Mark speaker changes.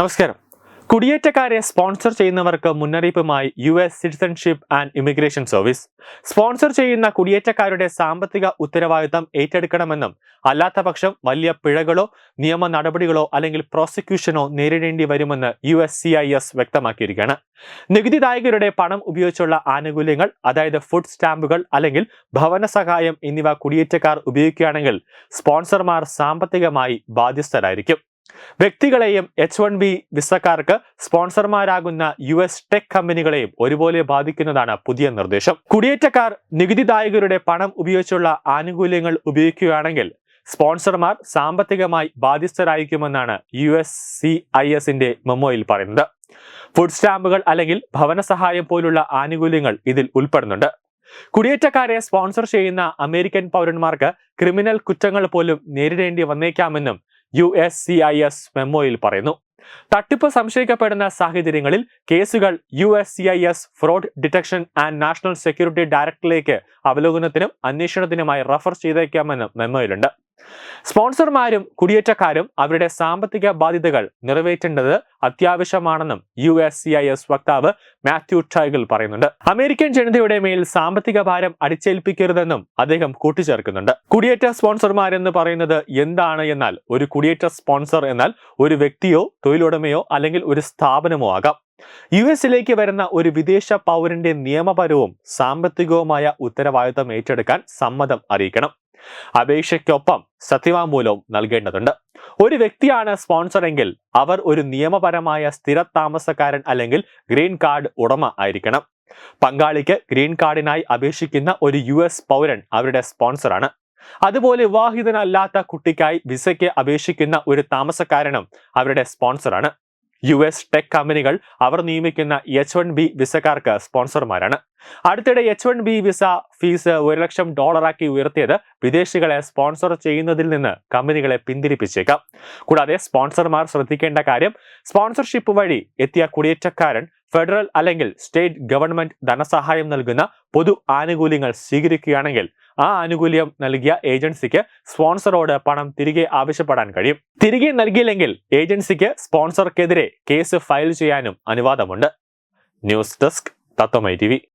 Speaker 1: നമസ്കാരം. കുടിയേറ്റക്കാരെ സ്പോൺസർ ചെയ്യുന്നവർക്ക് മുന്നറിയിപ്പുമായി U S citizenship and immigration service sponsor ചെയ്യുന്ന കുടിയേറ്റക്കാരുടെ സാമ്പത്തിക ഉത്തരവാദിത്തം ഏറ്റെടുക്കണമെന്നും അല്ലാത്തപക്ഷം വലിയ പിഴകളോ നിയമ നടപടികളോ അല്ലെങ്കിൽ പ്രോസിക്യൂഷനോ നേരിടേണ്ടി വരുമെന്ന് U S C I S വ്യക്തമാക്കിയിരിക്കുകയാണ്. നികുതിദായകരുടെ പണം ഉപയോഗിച്ചുള്ള ആനുകൂല്യങ്ങൾ അതായത് ഫുഡ് സ്റ്റാമ്പുകൾ അല്ലെങ്കിൽ ഭവന സഹായം എന്നിവ കുടിയേറ്റക്കാർ ഉപയോഗിക്കുകയാണെങ്കിൽ സ്പോൺസർമാർ സാമ്പത്തികമായി ബാധ്യസ്ഥരായിരിക്കും. വ്യക്തികളെയും എച്ച് വൺ ബി വിസക്കാർക്ക് സ്പോൺസർമാരാകുന്ന യു എസ് ടെക് കമ്പനികളെയും ഒരുപോലെ ബാധിക്കുന്നതാണ് പുതിയ നിർദ്ദേശം. കുടിയേറ്റക്കാർ നികുതിദായകരുടെ പണം ഉപയോഗിച്ചുള്ള ആനുകൂല്യങ്ങൾ ഉപയോഗിക്കുകയാണെങ്കിൽ സ്പോൺസർമാർ സാമ്പത്തികമായി ബാധ്യസ്ഥരായിരിക്കുമെന്നാണ് യു എസ് സി ഐ എസിന്റെ മെമ്മോയിൽ പറയുന്നത്. ഫുഡ് സ്റ്റാമ്പുകൾ അല്ലെങ്കിൽ ഭവന സഹായം പോലുള്ള ആനുകൂല്യങ്ങൾ ഇതിൽ ഉൾപ്പെടുന്നുണ്ട്. കുടിയേറ്റക്കാരെ സ്പോൺസർ ചെയ്യുന്ന അമേരിക്കൻ പൗരന്മാർക്ക് ക്രിമിനൽ കുറ്റങ്ങൾ പോലും നേരിടേണ്ടി വന്നേക്കാമെന്നും U S C I S മെമ്മോയിൽ പറയുന്നു. തട്ടിപ്പ് സംശയിക്കപ്പെടുന്ന സാഹചര്യങ്ങളിൽ കേസുകൾ U S C I S fraud detection and national security ഡയറക്ടറിലേക്ക് അവലോകനത്തിനും അന്വേഷണത്തിനുമായി റഫർ ചെയ്തേക്കാമെന്നും മെമ്മോയിലുണ്ട്. സ്പോൺസർമാരും കുടിയേറ്റക്കാരും അവരുടെ സാമ്പത്തിക ബാധ്യതകൾ നിറവേറ്റേണ്ടത് അത്യാവശ്യമാണെന്നും U S C I S വക്താവ് മാത്യു ടൈഗിൾ പറയുന്നുണ്ട്. അമേരിക്കൻ ജനതയുടെ മേൽ സാമ്പത്തിക ഭാരം അടിച്ചേൽപ്പിക്കരുതെന്നും അദ്ദേഹം കൂട്ടിച്ചേർക്കുന്നുണ്ട്. കുടിയേറ്റ സ്പോൺസർമാരെന്ന് പറയുന്നത് എന്താണ് എന്നാൽ ഒരു കുടിയേറ്റ സ്പോൺസർ എന്നാൽ ഒരു വ്യക്തിയോ തൊഴിലുടമയോ അല്ലെങ്കിൽ ഒരു സ്ഥാപനമോ ആകാം. യു എസിലേക്ക് വരുന്ന ഒരു വിദേശ പൗരന്റെ നിയമപരവും സാമ്പത്തികവുമായ ഉത്തരവാദിത്തം ഏറ്റെടുക്കാൻ സമ്മതം അറിയിക്കണം. അപേക്ഷയ്ക്കൊപ്പം സത്യവാങ്മൂലവും നൽകേണ്ടതുണ്ട്. ഒരു വ്യക്തിയാണ് സ്പോൺസറെങ്കിൽ അവർ ഒരു നിയമപരമായ സ്ഥിര താമസക്കാരൻ അല്ലെങ്കിൽ ഗ്രീൻ കാർഡ് ഉടമ ആയിരിക്കണം. പങ്കാളിക്ക് ഗ്രീൻ കാർഡിനായി അപേക്ഷിക്കുന്ന ഒരു യു എസ് പൗരൻ അവരുടെ സ്പോൺസറാണ് അതുപോലെ വിവാഹിതനല്ലാത്ത കുട്ടിക്കായി വിസയ്ക്ക് അപേക്ഷിക്കുന്ന ഒരു താമസക്കാരനും അവരുടെ സ്പോൺസറാണ് യു എസ് ടെക് കമ്പനികൾ അവർ നിയമിക്കുന്ന എച്ച് വൺ ബി വിസക്കാർക്ക് സ്പോൺസർമാരാണ്. അടുത്തിടെ H one B visa fees ഒരു ലക്ഷം ഡോളറാക്കി ഉയർത്തിയത് വിദേശികളെ സ്പോൺസർ ചെയ്യുന്നതിൽ നിന്ന് കമ്പനികളെ പിന്തിരിപ്പിച്ചേക്കാം. കൂടാതെ സ്പോൺസർമാർ ശ്രദ്ധിക്കേണ്ട കാര്യം സ്പോൺസർഷിപ്പ് വഴി എത്തിയ കുടിയേറ്റക്കാരൻ ഫെഡറൽ അല്ലെങ്കിൽ സ്റ്റേറ്റ് ഗവൺമെന്റ് ധനസഹായം നൽകുന്ന പൊതു ആനുകൂല്യങ്ങൾ സ്വീകരിക്കുകയാണെങ്കിൽ ആ ആനുകൂല്യം നൽകിയ ഏജൻസിക്ക് സ്പോൺസറോട് പണം തിരികെ ആവശ്യപ്പെടാൻ കഴിയും. തിരികെ നൽകിയില്ലെങ്കിൽ ഏജൻസിക്ക് സ്പോൺസർക്കെതിരെ കേസ് ഫയൽ ചെയ്യാനും അനുവാദമുണ്ട്. ന്യൂസ് ഡെസ്ക് തത്വമൈ ടി